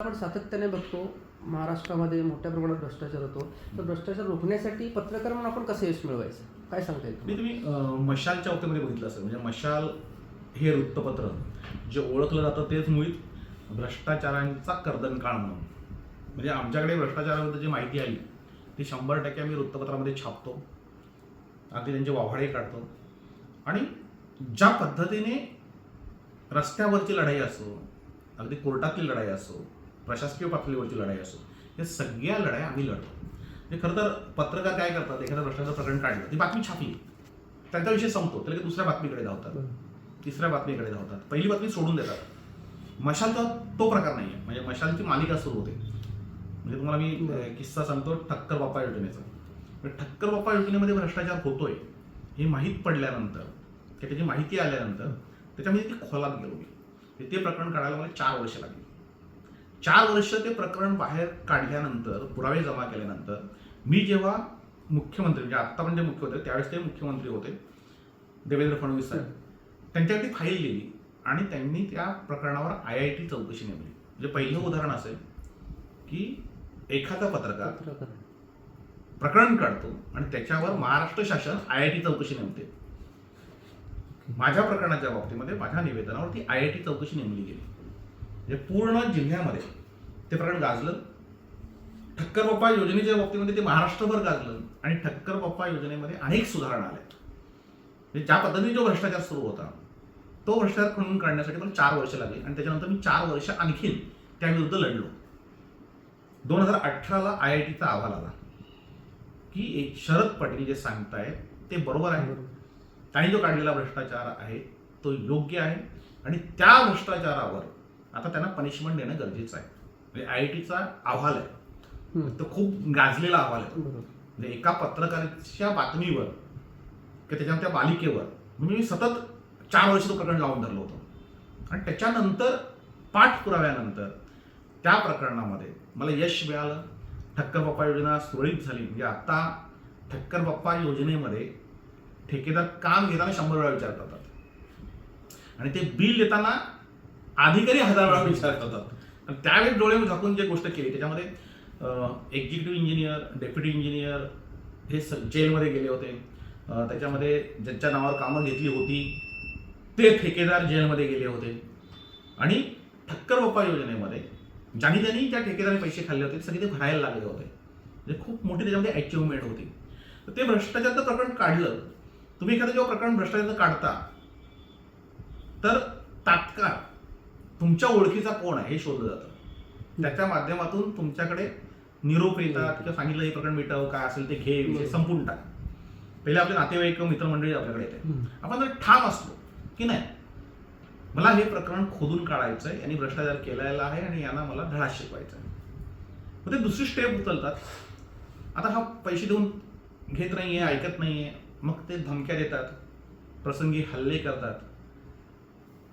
आपण सातत्याने बघतो महाराष्ट्रामध्ये मोठ्या प्रमाणात भ्रष्टाचार होतो. तर भ्रष्टाचार रोखण्यासाठी पत्रकार म्हणून आपण कसं यश मिळवायचं? काय सांगता येईल मी तुम्ही मशालच्या बाबतीमध्ये बघितलं असेल म्हणजे मशाल हे वृत्तपत्र जे ओळखलं जातं तेच मुळीत भ्रष्टाचारांचा कर्दनकाळ म्हणून. म्हणजे आमच्याकडे भ्रष्टाचाराबद्दल जी माहिती आली ती शंभर टक्के आम्ही वृत्तपत्रामध्ये छापतो. अगदी त्यांचे वाभाडे काढतो. आणि ज्या पद्धतीने रस्त्यावरची लढाई असो अगदी कोर्टातील लढाई असो प्रशासकीय पातळीवरची लढाई असो या सगळ्या लढाई आम्ही लढतो. म्हणजे खरं तर पत्रकार काय करतात एखादं भ्रष्टाचार प्रकरण काढलं ती बातमी छापली. त्यांचा विषय संपतो त्याला दुसऱ्या बातमीकडे धावतात. तिसऱ्या बातमीकडे धावतात. पहिली बातमी सोडून देतात. मशालचा तो प्रकार नाही आहे म्हणजे मशालची मालिका सुरू होते. म्हणजे तुम्हाला मी किस्सा सांगतो ठक्कर बाप्पा योजनेचा. ठक्कर बाप्पा योजनेमध्ये भ्रष्टाचार होतोय हे माहीत पडल्यानंतर त्याची माहिती आल्यानंतर त्याच्यामध्ये ती खोलात गेलो. मी ते प्रकरण काढायला मला चार वर्ष लागली. चार वर्ष ते प्रकरण बाहेर काढल्यानंतर पुरावे जमा केल्यानंतर मी जेव्हा मुख्यमंत्री म्हणजे आत्ता पण जे मुख्य होते त्यावेळेस ते मुख्यमंत्री होते देवेंद्र फडणवीस साहेब त्यांच्यावरती फाईल लिहिली आणि त्यांनी त्या प्रकरणावर आय आय टी चौकशी नेमली. म्हणजे पहिलं उदाहरण असेल की एखादा पत्रकार पत्रकार. प्रकरण काढतो आणि त्याच्यावर महाराष्ट्र शासन आय आय टी चौकशी नेमते. माझ्या प्रकरणाच्या बाबतीमध्ये माझ्या निवेदनावरती आय आय टी चौकशी नेमली गेली. म्हणजे पूर्ण जिल्ह्यामध्ये ते प्रकरण गाजलं. ठक्कर बाप्पा योजनेच्या बाबतीमध्ये ते महाराष्ट्रभर गाजलं आणि ठक्कर बाप्पा योजनेमध्ये अनेक सुधारणा आल्या. म्हणजे ज्या पद्धतीने जो भ्रष्टाचार सुरू होता तो भ्रष्टाचार खणून काढण्यासाठी मला चार वर्ष लागली आणि त्याच्यानंतर मी चार वर्ष आणखीन त्याविरुद्ध लढलो. दोन हजार अठराला आय आय टीचा अहवाल आला की एक शरद पाटील जे सांगतायत ते बरोबर आहे. त्यांनी जो काढलेला भ्रष्टाचार आहे तो योग्य आहे आणि त्या भ्रष्टाचारावर आता त्यांना पनिशमेंट देणं गरजेचं आहे. म्हणजे आय आय टीचा अहवाल आहे. तो खूप गाजलेला अहवाल आहे. म्हणजे एका पत्रकाराच्या बातमीवर किंवा त्याच्या त्या बालिकेवर म्हणजे मी सतत चार वर्ष तो प्रकरण लावून धरलं होतं. आणि त्याच्यानंतर पाठपुराव्यानंतर त्या प्रकरणामध्ये मला यश मिळालं. ठक्कर बाप्पा योजना सुरळीत झाली. म्हणजे आता ठक्कर बाप्पा योजनेमध्ये ठेकेदार काम घेताना शंभर वेळा विचार करतात. आणि ते बिल देताना अधिकारी हजार वेळा विचार करतात त्यावेळी त्यावेळेस डोळे झाकून जे गोष्ट केली त्याच्यामध्ये एक्झिक्युटिव्ह इंजिनियर डेप्युटी इंजिनियर हे स जेलमध्ये गेले होते. त्याच्यामध्ये ज्यांच्या नावावर कामं घेतली होती ते ठेकेदार जेलमध्ये गेले होते. आणि ठक्कर बाप्पा योजनेमध्ये ज्यांनी त्यांनी त्या ठेकेदाराने पैसे खाल्ले होते सगळे ते भरायला लागले होते. म्हणजे खूप मोठी त्याच्यामध्ये अचिव्हमेंट होती. तर ते भ्रष्टाचारचं प्रकरण काढलं. तुम्ही एखादं जेव्हा प्रकरण भ्रष्टाचारचं काढता तर तात्काळ तुमच्या ओळखीचा कोण आहे हे शोधलं जातं. त्याच्या माध्यमातून तुमच्याकडे निरोप येतात किंवा सांगितलं हे प्रकरण मिटव काय असेल ते घे संपून टाक. पहिले आपले नातेवाईक किंवा मित्रमंडळी आपल्याकडे येते. आपण जर ठाम असलो की नाही मला हे प्रकरण खोदून काढायचंय यांनी भ्रष्टाचार केलेला आहे आणि यांना मला धडा शिकवायचा आहे मग ते दुसरी स्टेप उचलतात. आता हा पैसे देऊन घेत नाहीये ऐकत नाहीये. मग ते धमक्या देतात प्रसंगी हल्ले करतात.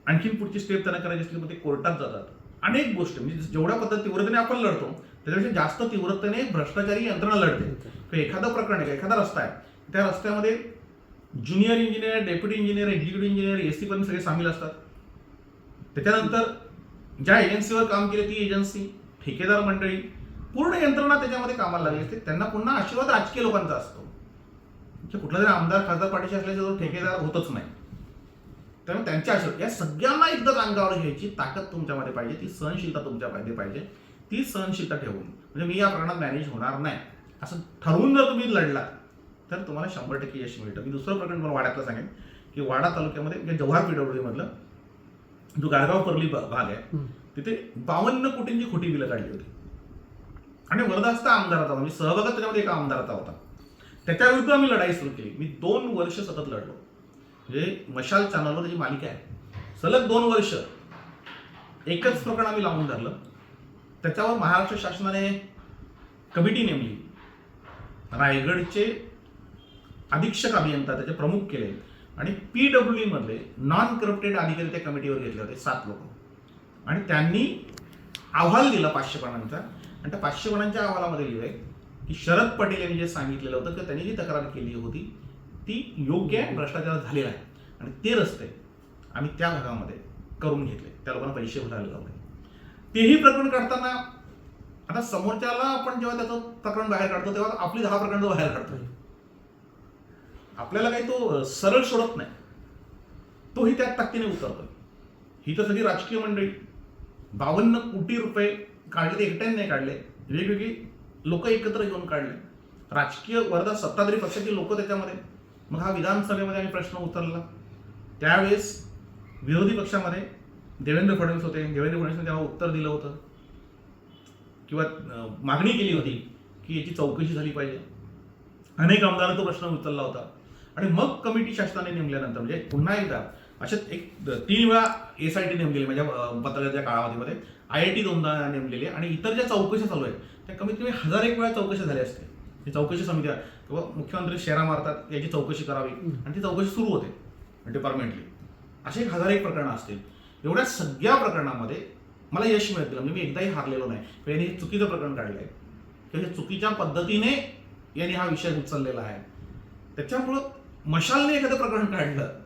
आणखीन पुढची स्टेप त्यांना करायची असली ते कोर्टात जातात. अनेक गोष्टी म्हणजे जेवढ्या पद्धत तीव्रतेने आपण लढतो त्याच्यापेक्षा जास्त तीव्रतेने भ्रष्टाचारी यंत्रणा लढते. एखादं प्रकरण आहे एखादा रस्ता आहे त्या रस्त्यामध्ये junior engineer deputy engineer executive engineer S C पण सगळे सामील असतात. त्याच्यानंतर ज्या एजन्सीवर काम केले ती एजन्सी ठेकेदार मंडळी पूर्ण यंत्रणा त्याच्यामध्ये कामाला लागली असते. त्यांना पुन्हा आशीर्वाद राजकीय लोकांचा असतो. म्हणजे कुठला जरी आमदार खासदार पाठीशी असल्याचा ठेकेदार होतच नाही. त्यामुळे त्यांच्या आशीर्वाद या सगळ्यांना एकदाच अंगावर घ्यायची ताकद तुमच्यामध्ये पाहिजे ती सहनशीलता तुमच्यामध्ये पाहिजे ती सहनशीलता ठेवून. म्हणजे मी या प्रकरणात मॅनेज होणार नाही. असं ठरवून जर तुम्ही लढलात तर तुम्हाला शंभर टक्के यश मिळतं. मी दुसरं प्रकरण मला वाड्यातलं सांगेन की वाडा तालुक्यामध्ये म्हणजे जव्हार पीडब्ल्यू मधलं जो गाडगाव परली भाग आहे. तिथे बावन्न कोटींची खोटी बिलं काढली होती. आणि वरदास्त आमदाराचा म्हणजे सहभागात त्याच्यामध्ये एका आमदाराचा होता. त्याच्या विरुद्ध आम्ही लढाई सुरू केली. मी दोन वर्ष सतत लढलो. म्हणजे मशाल चॅनलवर जी मालिका आहे. सलग दोन वर्ष एकच प्रकरण आम्ही लावून धरलं. त्याच्यावर महाराष्ट्र शासनाने कमिटी नेमली. रायगडचे अधीक्षक अभियंता त्याचे प्रमुख केले. आणि पी डब्ल्यू ईमधले नॉन करप्टेड अधिकारी त्या कमिटीवर घेतले होते सात लोक. आणि त्यांनी अहवाल दिला पाचशे पानांचा आणि त्या पाचशे पानांच्या अहवालामध्ये लिहिलंय की शरद पटेल यांनी जे सांगितलेलं होतं की त्यांनी जी तक्रार केली होती ती योग्य आहे भ्रष्टाचार झालेला आहे. आणि ते रस्ते आम्ही त्या भागामध्ये करून घेतले. त्या लोकांना पैसे भरायला लावले. तेही प्रकरण काढताना आता समोरच्याला आपण जेव्हा त्याचं प्रकरण बाहेर काढतो तेव्हा आपली दहा प्रकरण बाहेर काढतो आपल्याला काही तो सरळ सोडत नाही. तोही त्या ताकदीने उतरतोय. ही तर सगळी राजकीय मंडळी. बावन्न कोटी रुपये काढले ते एकट्याने नाही काढले. वेगवेगळी लोक एकत्र येऊन काढले. राजकीय वर्धा सत्ताधारी पक्षाची लोक त्याच्यामध्ये मग हा विधानसभेमध्ये आम्ही प्रश्न उतरला. त्यावेळेस विरोधी पक्षामध्ये देवेंद्र फडणवीस होते. देवेंद्र फडणवीसने तेव्हा उत्तर दिलं होतं. किंवा मागणी केली होती की याची चौकशी झाली पाहिजे. अनेक आमदारांनी तो प्रश्न उचलला होता. आणि मग कमिटी शासनाने नेमल्यानंतर म्हणजे पुन्हा एकदा अशा एक तीन वेळा एस आय टी नेमलेली म्हणजे अं, काळावधीमध्ये आय आय टी दोनदा नेमलेली. आहे आणि इतर ज्या चौकशा चालू आहेत त्या कमीत कमी हजार एक वेळा चौकशा झाल्या असते ही चौकशी समित्या किंवा मुख्यमंत्री शेरा मारतात याची चौकशी करावी. आणि ती चौकशी सुरू होते डिपार्टमेंटली असे एक हजार एक प्रकरणं असतील. एवढ्या सगळ्या प्रकरणामध्ये मला यश मिळत गेलं. म्हणजे मी एकदाही हारलेलो नाही. किंवा यांनी हे चुकीचं प्रकरण काढलं आहे. किंवा हे चुकीच्या पद्धतीने यांनी हा विषय उचललेला आहे. त्याच्यामुळं मशालने एखादं प्रकरण काढलं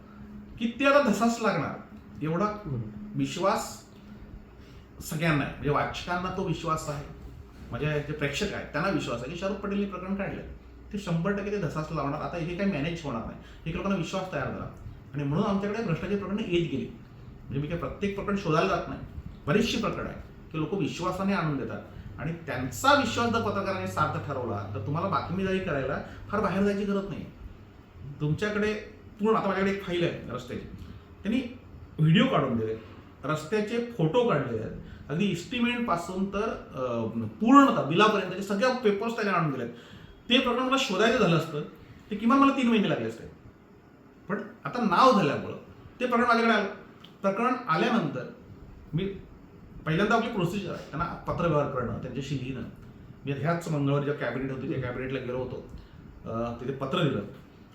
की ते आता धसाच लागणार. एवढा विश्वास सगळ्यांना आहे. म्हणजे वाचकांना तो विश्वास आहे. म्हणजे जे प्रेक्षक आहेत त्यांना विश्वास आहे. की शाहरुख पटेलने प्रकरण काढलं ते शंभर टक्के ते धसास लावणार. आता हे काही मॅनेज होणार नाही. एक लोकांना विश्वास तयार झाला. आणि म्हणून आमच्याकडे भ्रष्टाचार प्रकरणं येत गेली. म्हणजे मी काही प्रत्येक प्रकरण शोधायला जात नाही. बरीचशी प्रकरण आहे की लोक विश्वासाने आणून देतात. आणि त्यांचा विश्वास जर पत्रकाराने सार्थ ठरवला तर तुम्हाला बातमीदारी करायला फार बाहेर जायची गरज नाही. तुमच्याकडे पूर्ण आता माझ्याकडे एक फाईल आहे रस्त्याची. त्यांनी व्हिडिओ काढून दिले. रस्त्याचे फोटो काढलेले आहेत. अगदी इस्टिमेटपासून तर पूर्णतः पूर्णतः बिलापर्यंतचे सगळ्या पेपर्स त्याने आणून दिलेत. ते प्रकरण मला शोधायचं झालं असतं. ते किमान मला तीन महिने लागले असते. पण आता नाव झाल्यामुळं ते प्रकरण माझ्याकडे आलं. प्रकरण आल्यानंतर मी पहिल्यांदा आपली प्रोसिजर आहे. त्यांना पत्रव्यवहार करणं त्यांच्याशी लिहिणं. मी ह्याच मंगळवारी जेव्हा कॅबिनेट होती त्या कॅबिनेटला गेलो होतो. तिथे पत्र दिलं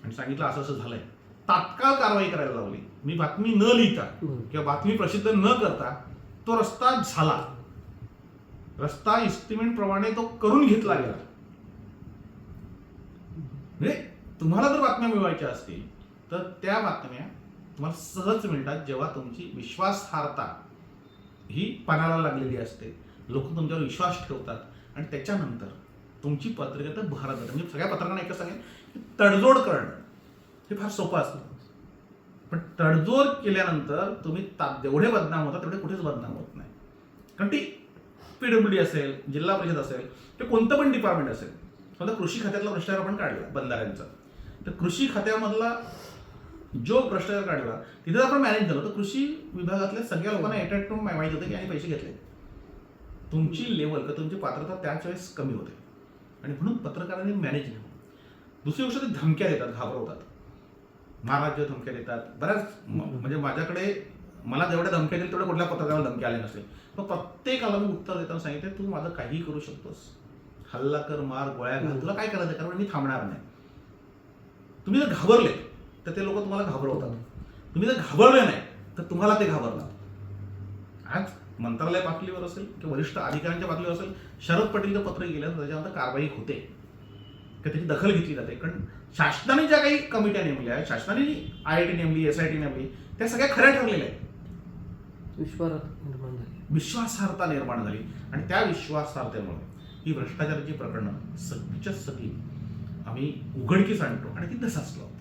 आणि सांगितलं असं असं झालं आहे तात्काळ कारवाई करायला लावली मी बातमी न लिहिता किंवा बातमी प्रसिद्ध न करता तो रस्ता झाला. रस्ता इस्टिमेट प्रमाणे तो करून घेतला गेला. म्हणजे तुम्हाला जर बातम्या मिळवायच्या असतील तर त्या बातम्या तुम्हाला सहज मिळतात जेव्हा तुमची विश्वासार्हता ही पणाला लागलेली असते. लोक तुमच्यावर विश्वास ठेवतात आणि त्याच्यानंतर तुमची पत्रकारिता भरत म्हणजे सगळ्या पत्रकारांना एकच सांगेन की तडजोड करणं. हे फार सोपं असतं. पण तडजोड केल्यानंतर तुम्ही ता- जेवढे बदनाम होता तेवढे कुठेच बदनाम होत नाही. कारण ती पीडब्ल्यू असेल जिल्हा परिषद असेल ते कोणतं पण डिपार्टमेंट असेल समजा कृषी खात्यातला भ्रष्टाचार आपण काढला बंधाऱ्यांचा. तर कृषी खात्यामधला जो भ्रष्टाचार काढला तिथे आपण मॅनेज झालो. तर कृषी विभागातल्या सगळ्या लोकांना अटॅक करून माहिती होतं की आम्ही पैसे घेतले. तुमची लेवल किंवा तुमची पात्रता त्याच वेळेस कमी होते. आणि म्हणून पत्रकारांनी मॅनेज नाही. दुसरी गोष्ट ते धमक्या देतात घाबरवतात. महाराज्य धमक्या देतात. बऱ्याच म- म्हणजे माझ्याकडे मला जेवढ्या धमक्या दिल्या तेवढ्या कुठल्या पत्रकाराला धमक्या आल्या नसते मग प्रत्येकाला मी उत्तर देताना सांगितलं तू माझं काही करू शकतोस. हल्ला कर मार गोळ्या घाल. तुला काय करायचं? कारण मी थांबणार नाही. तुम्ही जर घाबरले तर ते लोक तुम्हाला घाबरवतात. तुम्ही जर घाबरले नाही तर तुम्हाला ते घाबरतात आज मंत्रालय पातळीवर असेल किंवा वरिष्ठ अधिकाऱ्यांच्या पातळीवर असेल शरद पटेलचं पत्र गेलं तर त्याच्यानंतर कारवाई होते. किंवा त्याची दखल घेतली जाते. कारण शासनाने ज्या काही कमिट्या नेमल्या शासनाने आय आय टी नेमली एस आय टी नेमली त्या सगळ्या खऱ्या ठरलेल्या आहेत. विश्वासात निर्माण झाली. विश्वासार्हता निर्माण झाली. आणि त्या विश्वासार्हतेमुळे ही भ्रष्टाचाराची प्रकरणं सगळीच्या सगळी आम्ही उघडकीस आणतो आणि ती तसाच लावतो